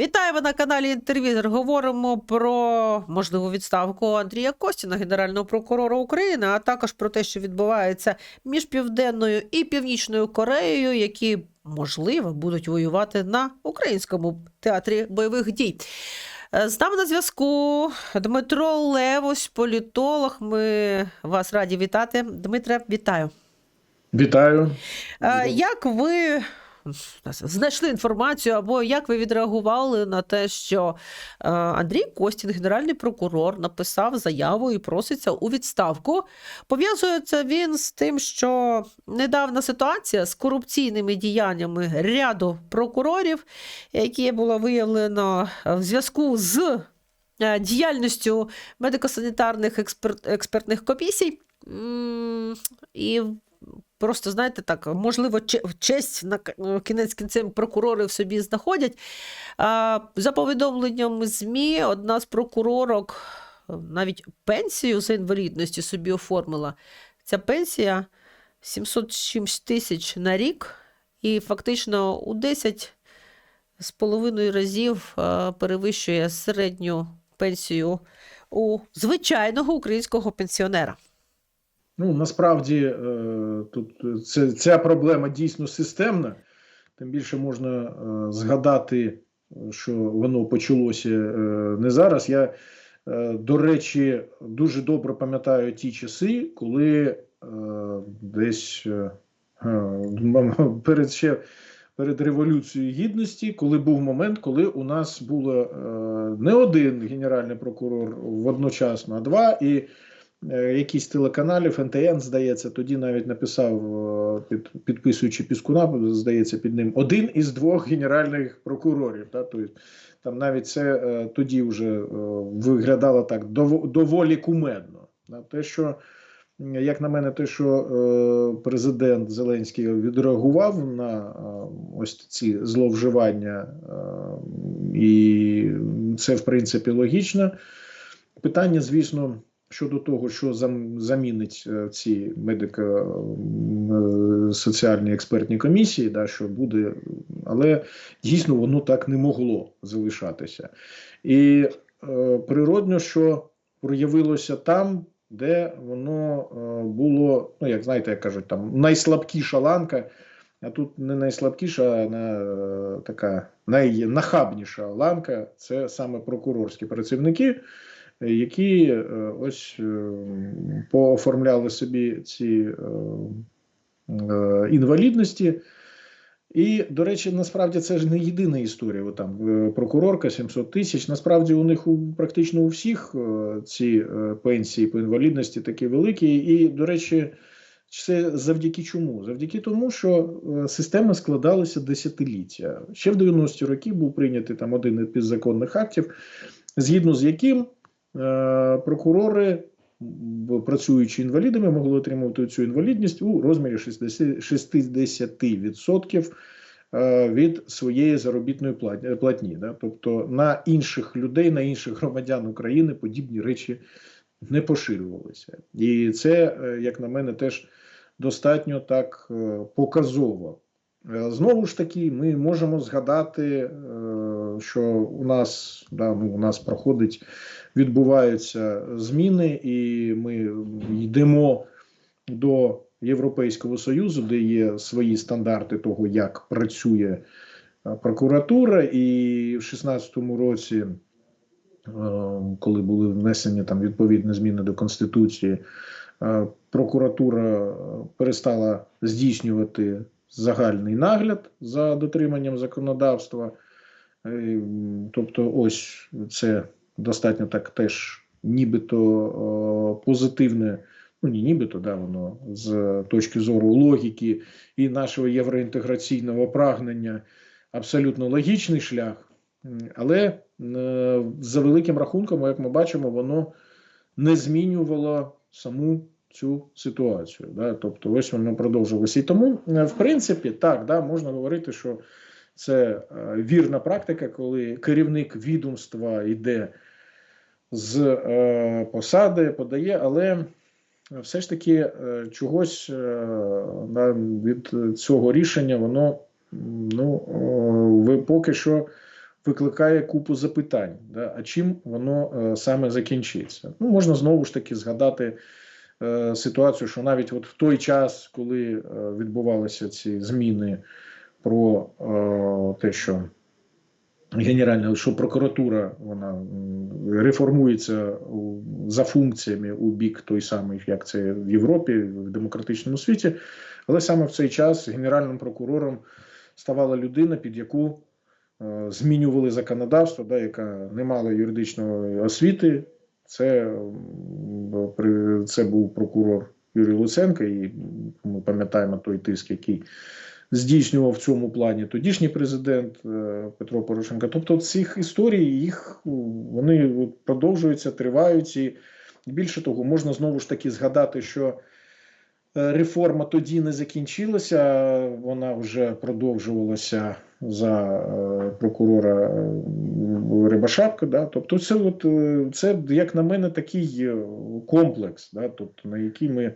Вітаємо на каналі Інтервізор. Говоримо про можливу відставку Андрія Костіна, генерального прокурора України, а також про те, що відбувається між Південною і Північною Кореєю, які можливо будуть воювати на українському театрі бойових дій. Е, З нами на зв'язку Дмитро Левось, політолог. Ми вас раді вітати. Дмитре, вітаю. Вітаю. Е, Як ви знайшли інформацію, або як ви відреагували на те, що е, Андрій Костін, генеральний прокурор, написав заяву і проситься у відставку? Пов'язується він з тим, що недавна ситуація з корупційними діяннями ряду прокурорів, які було виявлено в зв'язку з е, діяльністю медико-санітарних експерт, експертних комісій. І просто, знаєте, так, можливо, че- честь на е, кінець кінцем прокурори в собі знаходять. За повідомленням ЗМІ, одна з прокуророк е, навіть пенсію за інвалідністю собі оформила. Ця пенсія 700 з тисяч на рік, і фактично у 10 з половиною разів е, перевищує середню пенсію у звичайного українського пенсіонера. Ну насправді е, тут це, ця проблема дійсно системна. Тим більше можна е, згадати, що воно почалося е, не зараз. Я, е, до речі, дуже добре пам'ятаю ті часи, коли е, десь е, е, перед ще перед Революцією Гідності, коли був момент, коли у нас було е, не один генеральний прокурор водночасно, а два. і е, якийсь телеканалів, НТН, здається, тоді навіть написав, е, під, підписуючи Піскуна, здається, під ним один із двох генеральних прокурорів. Та, тобто, там навіть це е, тоді вже е, виглядало так дово- доволі кумедно. Те, що, як на мене, те, що е, президент Зеленський відреагував на е, ось ці зловживання, е, і це в принципі логічно. Питання, звісно, щодо того, що замінить е, ці медико-соціальні експертні комісії, да, що буде, але дійсно воно так не могло залишатися. І е, природно, що проявилося там, де воно е, було, ну як знаєте, як кажуть, там найслабкіша ланка. А тут не найслабкіша, а е, така найнахабніша ланка це саме прокурорські працівники, е, які е, ось е, пооформляли собі ці е, інвалідності. І, до речі, насправді це ж не єдина історія. От там прокурорка 700 тисяч. Насправді у них у практично у всіх ці пенсії по інвалідності такі великі. І, до речі, це завдяки чому? Завдяки тому, що система складалася десятиліття. Ще в 90-ті роки був прийнятий там один із підзаконних актів, згідно з яким прокурори, працюючи інвалідами, могли отримувати цю інвалідність у розмірі 60 60% е, від своєї заробітної платні. Тобто на інших людей, на інших громадян України подібні речі не поширювалися. І це, е, як на мене, теж достатньо так е, показово. Е, Знову ж таки, ми можемо згадати, е, що у нас да, ну, у нас проходить, відбуваються зміни, і ми йдемо до Європейського Союзу, де є свої стандарти того, як працює е, прокуратура, і в 2016 році, е, коли були внесені там відповідні зміни до Конституції, е, прокуратура перестала здійснювати загальний нагляд за дотриманням законодавства. Тобто, ось це достатньо так теж нібито е, позитивне, ну не нібито, да, воно з точки зору логіки і нашого євроінтеграційного прагнення абсолютно логічний шлях. Але е, за великим рахунком, як ми бачимо, воно не змінювало саму цю ситуацію. Да? Тобто, ось воно продовжилося. І тому, е, в принципі, так, да, можна говорити, що це вірна практика, коли керівник відомства йде з е, посади, подає, але все ж таки е, чогось е, від цього рішення воно ну, поки що викликає купу запитань. Да? А чим воно саме закінчиться? Ну, можна знову ж таки згадати ситуацію, що навіть от в той час, коли відбувалися ці зміни про те, що Генеральна, що прокуратура вона реформується за функціями у бік той самий, як це в Європі, в демократичному світі. Але саме в цей час генеральним прокурором ставала людина, під яку е, змінювали законодавство, да, яка не мала юридичної освіти. Це, це був прокурор Юрій Луценко, і ми пам'ятаємо той тиск, який здійснював в цьому плані тодішній президент е, Петро Порошенко. Тобто цих історій їх вони продовжуються, тривають. І більше того, можна знову ж таки згадати, що е, реформа тоді не закінчилася, вона вже продовжувалася за е, прокурора Рибашапка. Да? Тобто, це, от, це, як на мене, такий комплекс, да? тобто, на який ми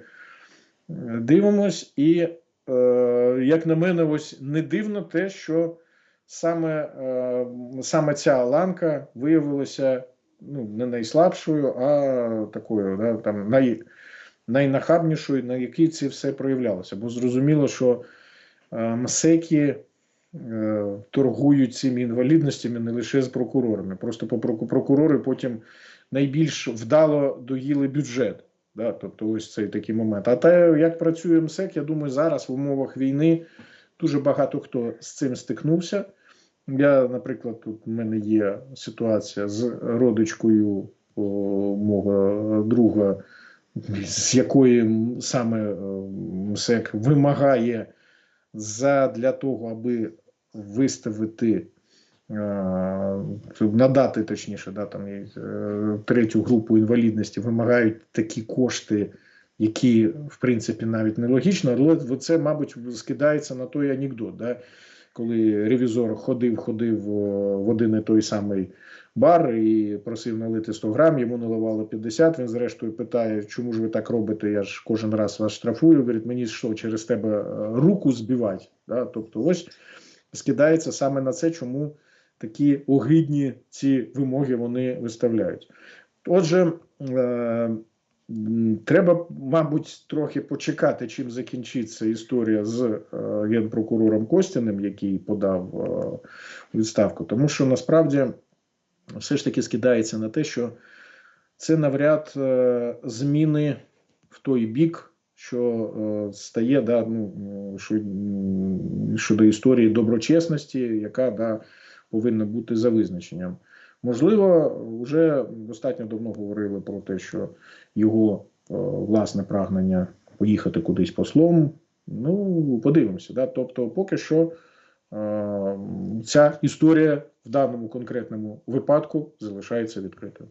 дивимось, і, як на мене, ось не дивно те, що саме, е, саме ця ланка виявилася ну, не найслабшою, а такою, да, там, най, найнахабнішою, на якій це все проявлялося. Бо зрозуміло, що е, МСЕКи е, торгують цими інвалідностями не лише з прокурорами. Просто прокурори потім найбільш вдало доїли бюджет. Да, тобто ось цей такий момент. А те, як працює МСЕК, я думаю, зараз в умовах війни дуже багато хто з цим стикнувся. Я, наприклад, тут в мене є ситуація з родичкою о, мого друга, з якої саме е, МСЕК вимагає за, для того, аби виставити, надати точніше, да, там, е, третю групу інвалідності, вимагають такі кошти, які, в принципі, навіть нелогічно, але це, мабуть, скидається на той анекдот. Да? Коли ревізор ходив, ходив в один і той самий бар і просив налити 100 грам, йому наливали 50, він зрештою питає, чому ж ви так робите, я ж кожен раз вас штрафую, говорить, мені що, через тебе е, руку збивати? Да? Тобто ось скидається саме на це, чому такі огидні ці вимоги вони виставляють. Отже, е, треба, мабуть, трохи почекати, чим закінчиться історія з е, генпрокурором Костяним, який подав е, відставку, тому що насправді все ж таки скидається на те, що це навряд зміни в той бік, що е, стає да, ну, що, щодо історії доброчесності, яка да, повинна бути за визначенням. Можливо, вже достатньо давно говорили про те, що його е, власне прагнення поїхати кудись послом. Ну, подивимося. Да? Тобто, поки що е, ця історія в даному конкретному випадку залишається відкритою.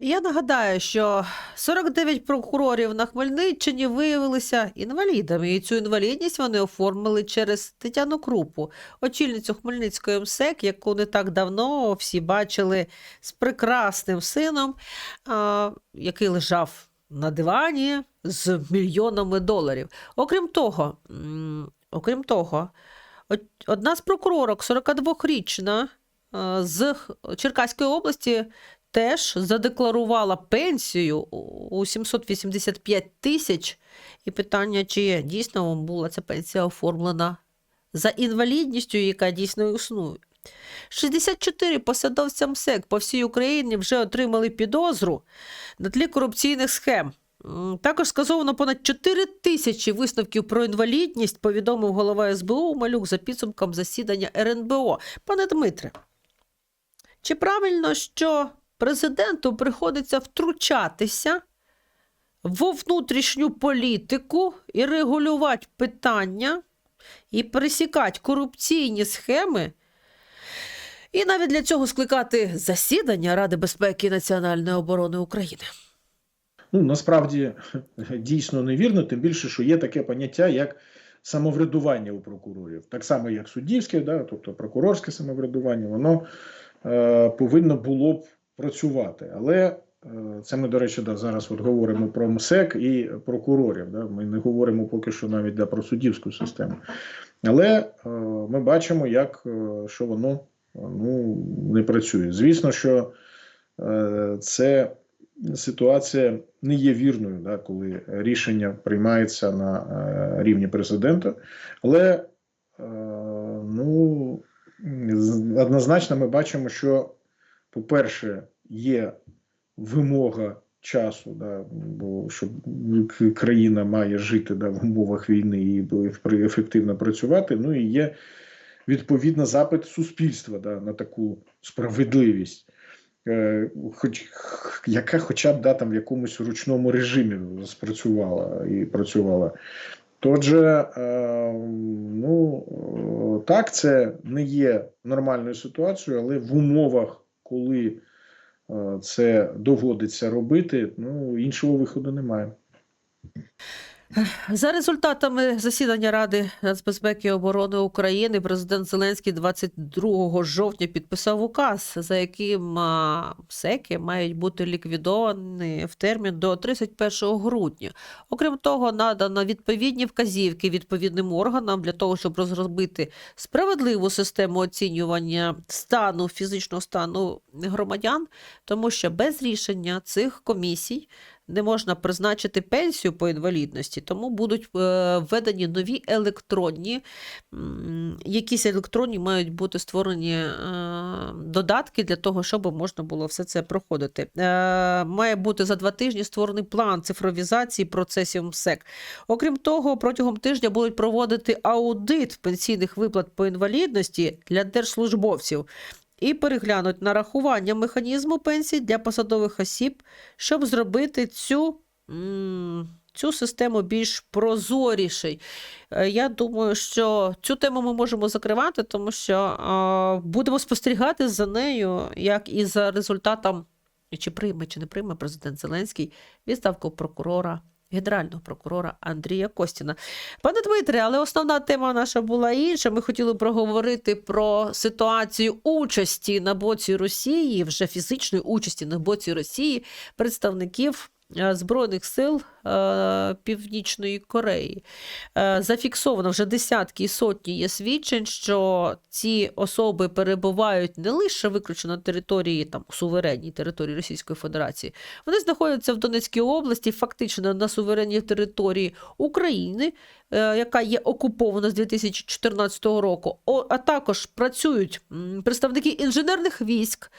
Я нагадаю, що 49 прокурорів на Хмельниччині виявилися інвалідами, і цю інвалідність вони оформили через Тетяну Крупу, очільницю Хмельницької МСЕК, яку не так давно всі бачили з прекрасним сином, який лежав на дивані з мільйонами доларів. Окрім того, окрім того, одна з прокуророк, 42-річна, з Черкаської області, теж задекларувала пенсію у 785 тисяч. І питання, чи дійсно була ця пенсія оформлена за інвалідністю, яка дійсно існує. 64 посадовця МСЕК по всій Україні вже отримали підозру на тлі корупційних схем. Також сказовано понад 4 тисячі висновків про інвалідність, повідомив голова СБУ Малюк за підсумком засідання РНБО. Пане Дмитре, чи правильно, що президенту приходиться втручатися во внутрішню політику і регулювати питання, і пересікати корупційні схеми, і навіть для цього скликати засідання Ради безпеки і національної оборони України? Ну, насправді дійсно невірно, тим більше, що є таке поняття, як самоврядування у прокурорів. Так само, як суддівське, да, тобто прокурорське самоврядування, воно е, повинно було б працювати. Але е, це ми, до речі, да, зараз от говоримо про МСЕК і прокурорів. Да, ми не говоримо поки що навіть да, про суддівську систему. Але е, ми бачимо, як е, що воно ну, не працює. Звісно, що е, це ситуація не є вірною, да, коли рішення приймається на е, рівні президента, але е, ну, однозначно ми бачимо, що, по-перше, є вимога часу, да, бо щоб країна має жити да, в умовах війни і ефективно працювати. Ну і є відповідно запит суспільства да, на таку справедливість. Е, Хоч яка хоча б да, там в якомусь ручному режимі спрацювала і працювала. Отже, е, ну так, це не є нормальною ситуацією, але в умовах, коли е, це доводиться робити, ну іншого виходу немає. За результатами засідання Ради нацбезпеки і оборони України, президент Зеленський 22 жовтня підписав указ, за яким СЕКи мають бути ліквідовані в термін до 31 грудня. Окрім того, надано відповідні вказівки відповідним органам для того, щоб розробити справедливу систему оцінювання стану фізичного стану громадян, тому що без рішення цих комісій не можна призначити пенсію по інвалідності, тому будуть е, введені нові електронні, якісь електронні мають бути створені е, додатки для того, щоб можна було все це проходити. Е, Має бути за два тижні створений план цифровізації процесів МСЕК. Окрім того, протягом тижня будуть проводити аудит пенсійних виплат по інвалідності для держслужбовців. І переглянуть нарахування механізму пенсій для посадових осіб, щоб зробити цю, цю систему більш прозорішою. Е, Я думаю, що цю тему ми можемо закривати, тому що будемо спостерігати за нею, як і за результатом, чи прийме, чи не прийме президент Зеленський відставку прокурора. Генерального прокурора Андрія Костіна. Пане Дмитре, але основна тема наша була інша. Ми хотіли проговорити про ситуацію участі на боці Росії, вже фізичної участі на боці Росії представників е, Збройних сил Північної Кореї. Е, Зафіксовано вже десятки і сотні є свідчень, що ці особи перебувають не лише виключно на території там суверенній території Російської Федерації, вони знаходяться в Донецькій області, фактично на суверенній території України, е, яка є окупована з 2014 року. А також працюють представники інженерних військ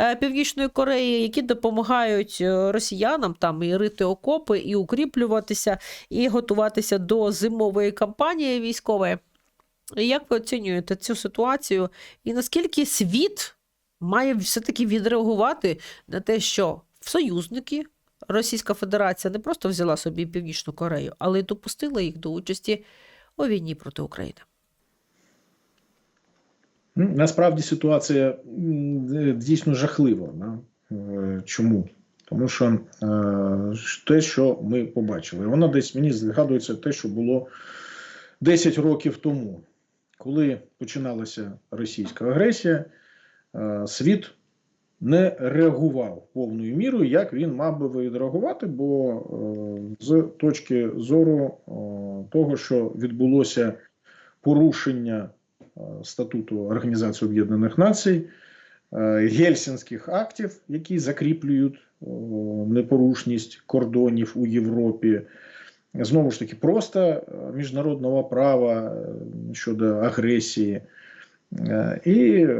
е, Північної Кореї, які допомагають е, росіянам там і рити окопи, і укріплюватися, і готуватися до зимової кампанії військової. Як ви оцінюєте цю ситуацію? І наскільки світ має все-таки відреагувати на те, що союзники Російська Федерація не просто взяла собі Північну Корею, але й допустила їх до участі у війні проти України? Ну, Насправді ситуація дійсно жахлива. Е, Чому? Тому що е, те, що ми побачили, воно десь мені згадується те, що було 10 років тому, коли починалася російська агресія, е, світ не реагував повною мірою, як він мав би відреагувати, бо е, з точки зору того, що відбулося порушення статуту Організації Об'єднаних Націй, гельсінських актів, які закріплюють е, непорушність кордонів у Європі. Знову ж таки, просто е, міжнародного права е, щодо агресії. Е, І е,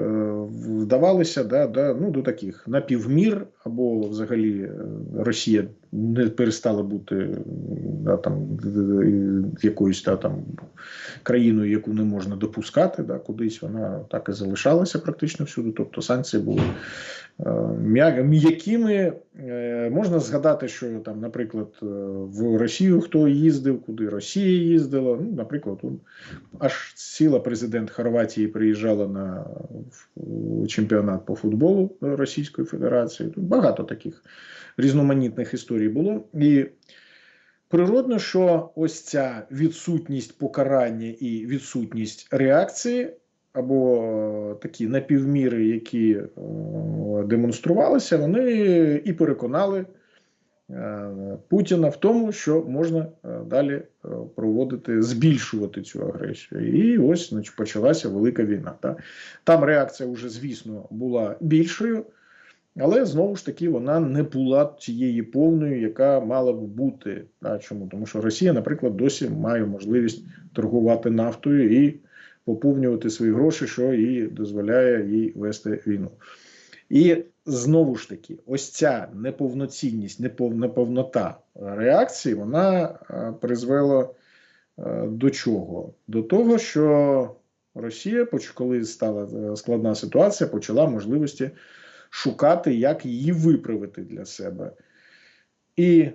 вдавалися да, да, ну, до таких напівмір, або взагалі е, Росія не перестала бути да, там, якоюсь да, там, країною, яку не можна допускати, да, кудись вона так і залишалася практично всюди. Тобто санкції були м'якими. Е, Можна згадати, що там, наприклад, е, в Росію хто їздив, куди Росія їздила. Ну, наприклад, аж ціла президент Хорватії приїжджала на чемпіонат по футболу Російської Федерації. Тут багато таких різноманітних історій було. І природно, що ось ця відсутність покарання і відсутність реакції. Або е, такі напівміри, які е, демонструвалися, вони і переконали е, Путіна в тому, що можна далі проводити, збільшувати цю агресію. І ось значить, почалася велика війна. Та. Там реакція вже, звісно, була більшою, але знову ж таки вона не була тієї повною, яка мала б бути. Та, чому? Тому що Росія, наприклад, досі має можливість торгувати нафтою і поповнювати свої гроші, що їй дозволяє їй вести війну. І знову ж таки, ось ця неповноцінність, непов- неповнота реакції, вона е, призвела е, до чого? До того, що Росія, коли стала е, складна ситуація, почала можливості шукати, як її виправити для себе. І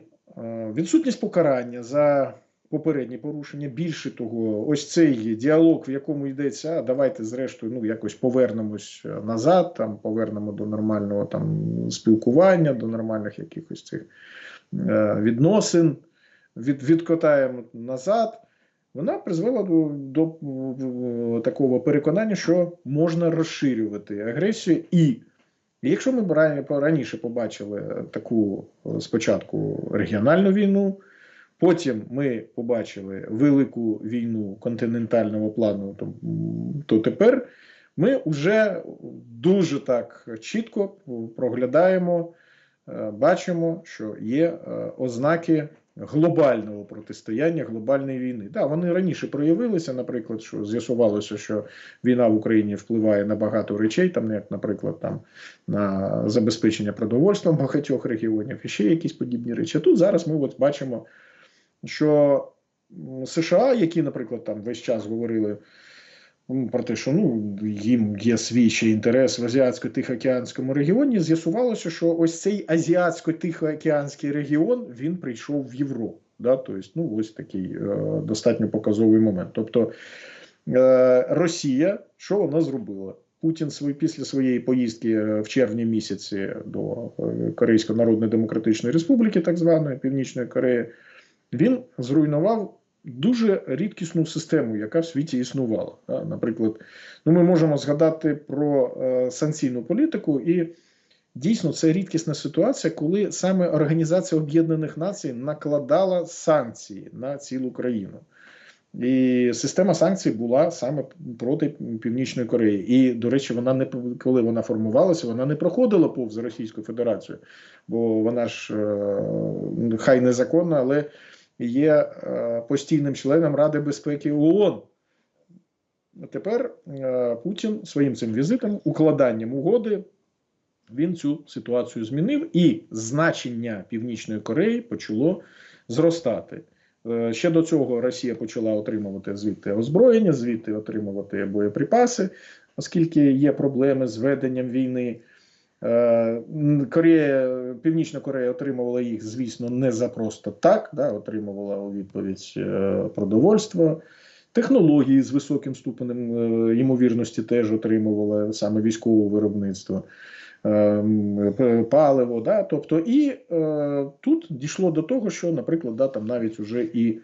відсутність покарання за попередні порушення. Більше того, ось цей діалог, в якому йдеться, а давайте зрештою ну, якось повернемось е, назад, там, повернемо до нормального там, спілкування, до нормальних якихось цих е, відносин, від, відкотаємо назад. Вона призвела до, до е, такого переконання, що можна розширювати агресію. І якщо ми раніше побачили таку е, спочатку регіональну війну, Потім ми побачили велику війну континентального плану, то, то тепер ми вже дуже так чітко проглядаємо, е, бачимо, що є е, ознаки глобального протистояння, глобальної війни. Да, вони раніше проявилися, наприклад, що з'ясувалося, що війна в Україні впливає на багато речей, там, як, наприклад, там, на забезпечення продовольством багатьох регіонів і ще якісь подібні речі. Тут зараз ми от бачимо що США, які, наприклад, там весь час говорили про те, що ну, їм є свій ще інтерес в Азіатсько-Тихоокеанському регіоні, з'ясувалося, що ось цей Азіатсько-Тихоокеанський регіон він прийшов в Європу. Да? Тобто, ну, ось такий е, достатньо показовий момент. Тобто е, Росія, що вона зробила? Путін свій, після своєї поїздки е, в червні місяці до е, Корейської Народної Демократичної Республіки, так званої Північної Кореї, він зруйнував дуже рідкісну систему, яка в світі існувала. Наприклад, ну ми можемо згадати про е, санкційну політику, і дійсно це рідкісна ситуація, коли саме Організація Об'єднаних Націй накладала санкції на цілу країну. І система санкцій була саме проти Північної Кореї. І, до речі, вона не коли вона формувалася, вона не проходила повз Російську Федерацію, бо вона ж е, хай незаконна, але є е, постійним членом Ради безпеки ООН. Тепер е, Путін своїм цим візитом, укладанням угоди, він цю ситуацію змінив, і значення Північної Кореї почало зростати. Е, Ще до цього Росія почала отримувати звідти озброєння, звідти отримувати боєприпаси, оскільки є проблеми з веденням війни. Е, Корея, Північна Корея отримувала їх, звісно, не за просто так, да, отримувала у відповідь е, продовольство. Технології з високим ступенем е, ймовірності теж отримувала саме військове виробництво, паливо. Да, тобто, і е, тут дійшло до того, що, наприклад, да, там навіть уже і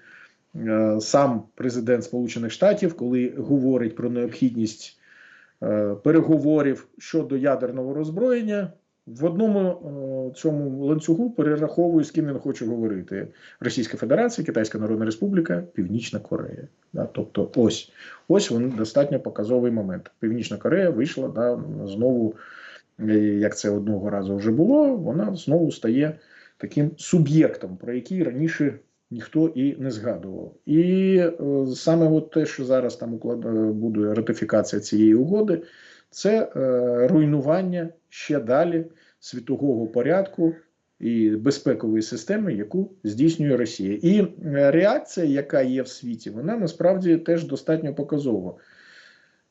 е, сам президент Сполучених Штатів, коли говорить про необхідність переговорів щодо ядерного роззброєння, в одному е, цьому ланцюгу перераховує, з ким він хоче говорити: Російська Федерація, Китайська Народна Республіка, Північна Корея. Да? Тобто, ось ось він достатньо показовий момент. Північна Корея вийшла да, знову, е, як це одного разу вже було, вона знову стає таким суб'єктом, про який раніше ніхто і не згадував. І е, саме от те, що зараз там е, буде ратифікація цієї угоди, це е, руйнування ще далі світового порядку і безпекової системи, яку здійснює Росія. І е, реакція, яка є в світі, вона насправді теж достатньо показова.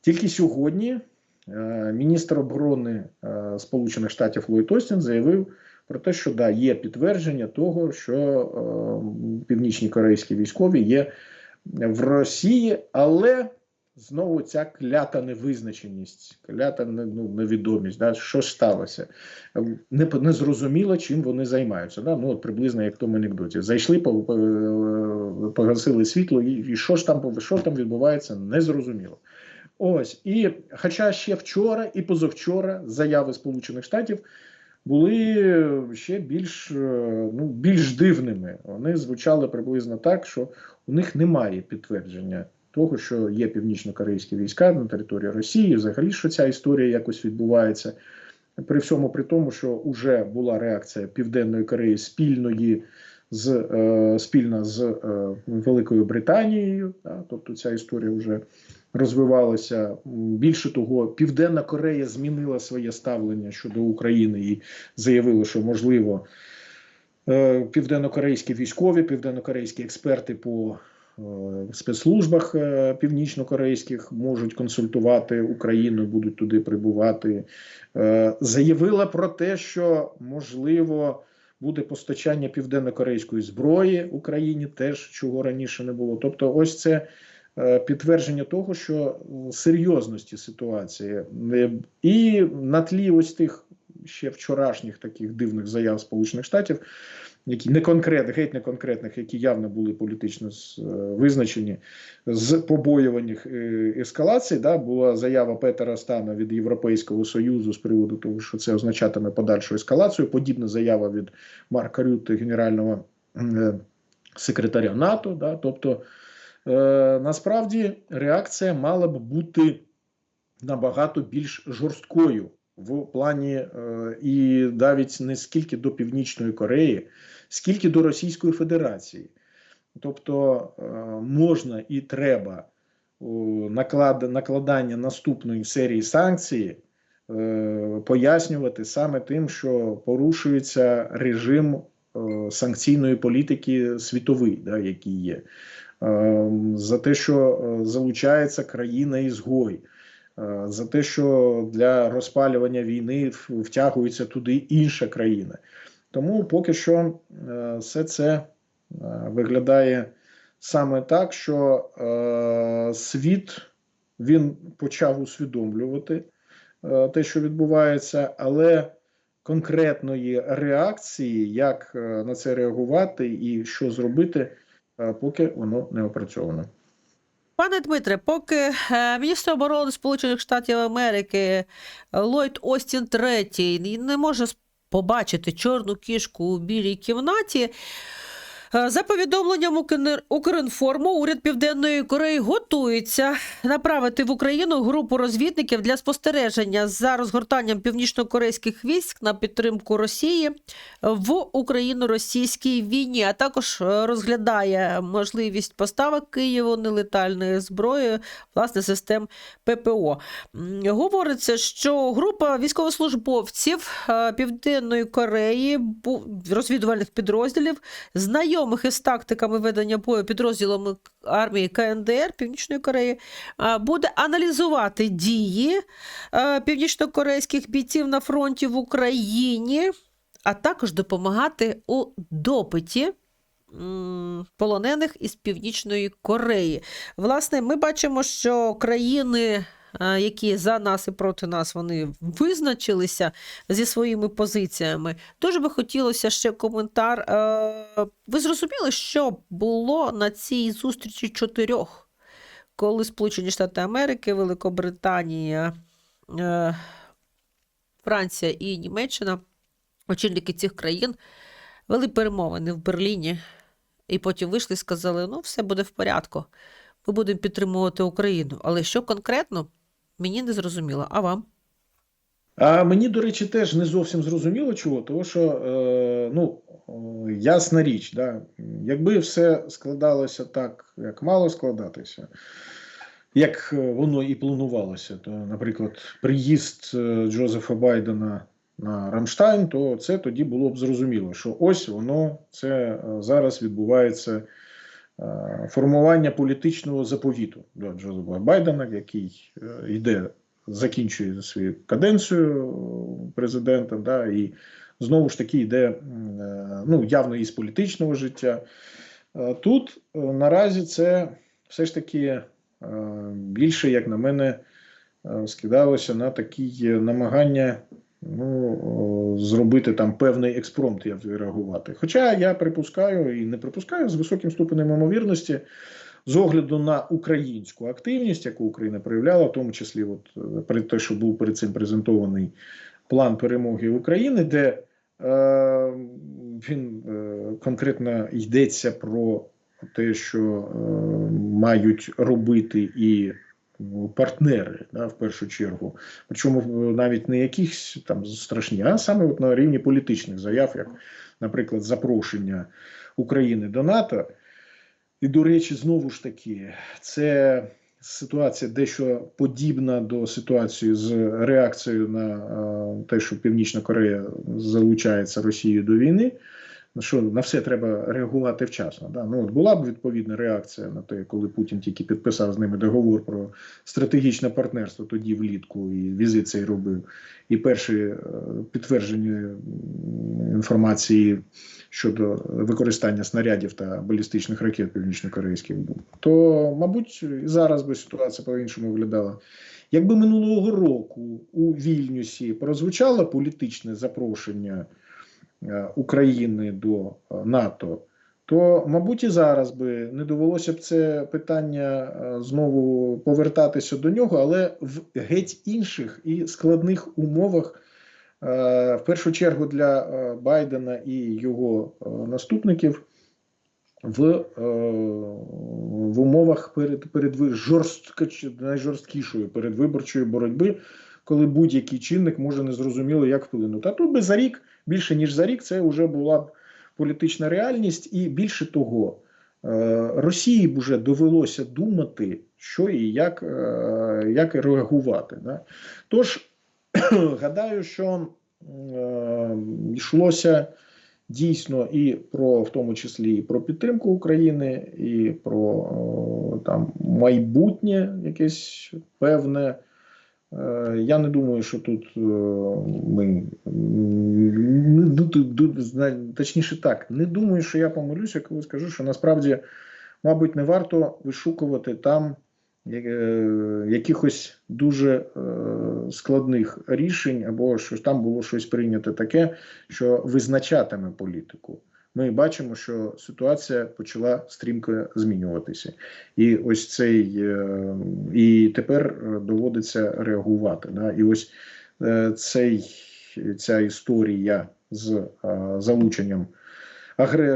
Тільки сьогодні е, міністр оборони е, Сполучених Штатів Ллойд Остін заявив про те, що да, є підтвердження того, що е, північні корейські військові є в Росії, але знову ця клята невизначеність, клята ну, невідомість. Да, що сталося? Не, не зрозуміло, чим вони займаються. Да? Ну, от приблизно як в тому анекдоті. Зайшли, по- погасили світло, і, і що ж там, що там відбувається, не зрозуміло. Ось, і хоча ще вчора і позавчора заяви Сполучених Штатів були ще більш, е, ну, більш дивними. Вони звучали приблизно так, що у них немає підтвердження того, що є північно-корейські війська на території Росії, взагалі, що ця історія якось відбувається. При всьому при тому, що вже була реакція Південної Кореї спільної з е, спільна з е, Великою Британією, да, тобто ця історія вже розвивалася. М, Більше того, Південна Корея змінила своє ставлення щодо України і заявила, що можливо е, південнокорейські військові, південнокорейські експерти по е, спецслужбах е, північнокорейських можуть консультувати Україну, будуть туди прибувати. Заявила про те, що можливо буде постачання південно-корейської зброї Україні, теж чого раніше не було. Тобто, ось це підтвердження того, що серйозності ситуації Е, і на тлі ось тих ще вчорашніх таких дивних заяв Сполучених Штатів, які не конкретних, геть не конкретних, які явно були політично е, визначені з побоюваних е, ескалацій. Да, була заява Петера Стана від Європейського Союзу з приводу того, що це означатиме подальшу ескалацію. Подібна заява від Марка Рютте, генерального е, секретаря НАТО. Да, тобто, е, насправді реакція мала б бути набагато більш жорсткою в плані е, і навіть не скільки до Північної Кореї, скільки до Російської Федерації. Тобто е, можна і треба наклад, накладання наступної серії санкцій е, пояснювати саме тим, що порушується режим е, санкційної політики світовий, да, який є, Е, за те, що е, залучається країна-ізгой. Е, За те, що для розпалювання війни втягується туди інша країна. Тому поки що е, все це виглядає саме так, що світ він почав усвідомлювати те, що відбувається, але конкретної реакції, як на це реагувати і що зробити, поки воно не опрацьовано. Пане Дмитре, поки е, міністр оборони Сполучених Штатів Америки е, Ллойд Остін III не може побачити чорну кішку у білій кімнаті. Е, За повідомленням Укр- Укрінформу, уряд Південної Кореї готується направити в Україну групу розвідників для спостереження за розгортанням північно-корейських військ на підтримку Росії в Україно-російській війні, а також е, розглядає можливість поставок Києву нелетальної зброї, власне, систем ППО. Говориться, що група військовослужбовців е, Південної Кореї розвідувальних підрозділів, знайомих із тактиками ведення бою підрозділами армії КНДР Північної Кореї, буде аналізувати дії північнокорейських бійців на фронті в Україні, а також допомагати у допиті. Полонених із Північної Кореї. Власне, ми бачимо, що країни, які за нас і проти нас, вони визначилися зі своїми позиціями. Дуже би хотілося ще коментар. Е, Ви зрозуміли, що було на цій зустрічі чотирьох, коли Сполучені Штати Америки, Великобританія, е, Франція і Німеччина, очільники цих країн, вели перемовини в Берліні, і потім вийшли і сказали: ну, все буде в порядку, ми будемо підтримувати Україну. Але що конкретно, мені не зрозуміло. А вам? А мені, до речі, теж не зовсім зрозуміло чого, тому що е, ну, е, ясна річ, да, якби все складалося так, як мало складатися, як воно і планувалося, то, наприклад, приїзд е, Джозефа Байдена на Рамштайн, то це тоді було б зрозуміло, що ось воно це е, зараз відбувається формування політичного заповіту до Джозефа Байдена, який е, йде закінчує свою каденцію президентом, да, і знову ж таки йде е, ну, явно із політичного життя. Е, Тут е, наразі це все ж таки е, більше, як на мене, е, скидалося на такі намагання ну, зробити там певний експромт, як реагувати. Хоча я припускаю і не припускаю з високим ступенем ймовірності, з огляду на українську активність, яку Україна проявляла, в тому числі, от при те, що був перед цим презентований план перемоги України, де е, він е, конкретно йдеться про те, що е, мають робити і партнери, да, в першу чергу. Причому е, навіть не якісь там страшні, а саме от на рівні політичних заяв, як, наприклад, запрошення України до НАТО. І, до речі, знову ж таки, це ситуація дещо подібна до ситуації з реакцією на е, те, що Північна Корея залучається Росією до війни. На що на все треба реагувати вчасно. Да? Ну, от була б відповідна реакція на те, коли Путін тільки підписав з ними договор про стратегічне партнерство тоді влітку, і візит цей робив. І перші е, підтверджені м, інформації щодо використання снарядів та балістичних ракет північнокорейських був, то, мабуть, і зараз би ситуація по-іншому виглядала. Якби минулого року у Вільнюсі прозвучало політичне запрошення України до е, НАТО, то, мабуть, і зараз би не довелося б це питання е, знову повертатися до нього, але в геть інших і складних умовах. Е, В першу чергу для е, Байдена і його е, наступників в, е, в умовах перед, перед жорстко, найжорсткішої передвиборчої боротьби, коли будь-який чинник може незрозуміло як вплинути. А тут би за рік, більше ніж за рік, це вже була б політична реальність, і більше того, е, Росії б вже довелося думати, що і як, е, як реагувати. Да? Тож, гадаю, що е, йшлося дійсно і про, в тому числі, і про підтримку України, і про о, там майбутнє якесь певне. Е, Я не думаю, що тут е, ми ну, тут, точніше так, не думаю, що я помилюся, коли скажу, що насправді, мабуть, не варто вишукувати там е, якихось дуже складних рішень, або що там було щось прийнято таке, що визначатиме політику. Ми бачимо, що ситуація почала стрімко змінюватися. І ось цей е, і тепер е, доводиться реагувати. І ось е, цей, ця історія з залученням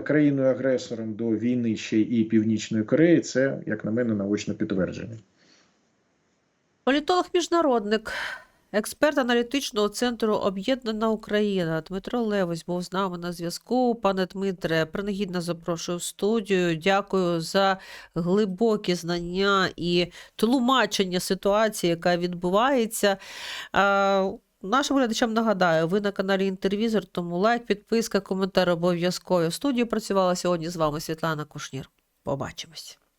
країною-агресором до війни ще і Північної Кореї, це, як на мене, наочне підтвердження. Політолог-міжнародник, експерт аналітичного центру Об'єднана Україна Дмитро Левось був з нами на зв'язку. Пане Дмитре, принагідно запрошую в студію. Дякую за глибокі знання і тлумачення ситуації, яка відбувається. Нашим глядачам нагадаю, ви на каналі Інтервізор, тому лайк, підписка, коментар обов'язково. В студії працювала сьогодні з вами Світлана Кушнір. Побачимось.